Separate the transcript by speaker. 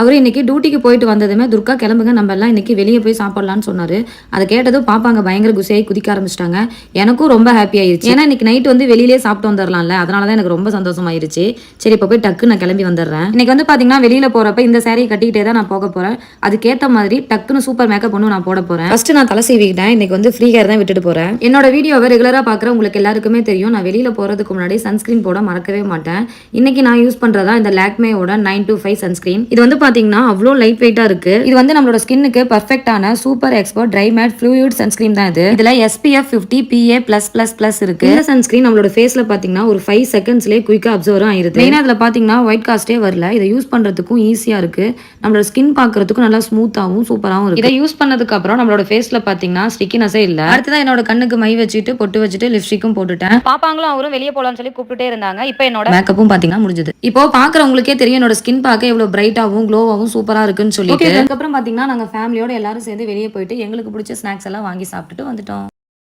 Speaker 1: அவர் இன்னைக்கு டியூட்டிக்கு போயிட்டு வந்ததுமே துர்கா கிளம்புங்க நம்ம எல்லாம் இன்னைக்கு வெளியே போய் சாப்பிடலாம்னு சொன்னாரு. அதை கேட்டதும் பாப்பாங்க பயங்கர குசையாയി குதிக்க ஆரம்பிச்சிட்டாங்க. எனக்கும் ரொம்ப ஹாப்பி ஆயிருச்சு. ஏன்னா இன்னைக்கு நைட் வந்து வெளியிலே சாப்பிட்டு வந்துடலாம்ல அதனால தான் எனக்கு ரொம்ப சந்தோஷமாயிருச்சு. சரி இப்போ போய் டக்கு நான் கிளம்பி வந்துடுறேன். இன்னைக்கு வந்து பாத்தீங்கன்னா வெளியில போறப்ப இந்த saree கட்டிக்கிட்டே தான் நான் போக போறேன். அதுக்கேத்த மாதிரி டக்குன்னு சூப்பர் மேக்கப் ஒன்று நான் போட போறேன். ஃபர்ஸ்ட் நான் தலை சீவிக்கிட்டேன். இன்னைக்கு வந்து ஃப்ரீ ஹேர் தான் விட்டுட்டு போறேன். என்னோட வீடியோவை ரெகுலரா பாக்குற உங்களுக்கு எல்லாருக்குமே தெரியும். நான் வெளியில போறதுக்கு முன்னாடி சன்ஸ்கிரீன் போட மறக்கவே மாட்டேன். இன்னைக்கு நான் யூஸ் பண்றதா இந்த லாக்மேயோட நைன் to ஃபைவ் சன்ஸ்கிரீன் இது வந்து பார்த்தீங்கன்னா அவ்வளோ லைட் வெயிட்டாக இருக்குது இது வந்து நம்மளோட ஸ்கின்னுக்கு பர்ஃபெக்டான super expert dry matte fluid sunscreen தான் இது. இதில் SPF fifty PA plus plus plus இருக்குது இந்த சன்ஸ்கிரீன் நம்மளோட ஃபேஸில் பார்த்தீங்கன்னா ஒரு ஃபைவ் செகண்ட்ஸ்லேயே குயிக்காக அப்சர்வ் ஆயிருது. மெயினாக அதில் பார்த்தீங்கன்னா ஒயிட் காஸ்டே வரல. இதை யூஸ் பண்ணுறதுக்கும் ஈஸியாக இருக்குது நம்மளோட ஸ்கின் பார்க்குறதுக்கும் நல்லா ஸ்மூத்தாகவும் சூப்பராகவும் இருக்குது இதை யூஸ் பண்ணதுக்கு அப்புறம் நம்மளோட ஃபேஸில் பார்த்தீங்கன்னா ஸ்டிக்கினஸே அடுத்து அடுத்ததான் என்னோட கண்ணுக்கு மை வச்சுட்டு பொட்டு வச்சுட்டு லிப்ஸ்டிக்கும் போட்டுட்டேன். பாப்பாங்களும் அவரும் வெளியே போலாம்னு சொல்லி கூப்பிட்டுட்டே இருந்தாங்க. இப்போ என்னோட மேக்கப்பும் பார்த்தீங்கன்னா முடிஞ்சது. இப்போ பார்க்குறவங்களுக்கே தெரியும் என்னோட ஸ்கின் பார்க்க எவ்வளோ பிரைட்டாகவும் க்ளோவாகவும் சூப்பராக இருக்குன்னு சொல்லிட்டு. அதுக்கப்புறம் பார்த்தீங்கன்னா நாங்கள் ஃபேமிலியோட எல்லாரும் சேர்ந்து வெளியே போயிட்டு எங்களுக்கு பிடிச்ச ஸ்நாக்ஸ் எல்லாம் வாங்கி சாப்பிட்டுட்டு வந்துட்டோம்.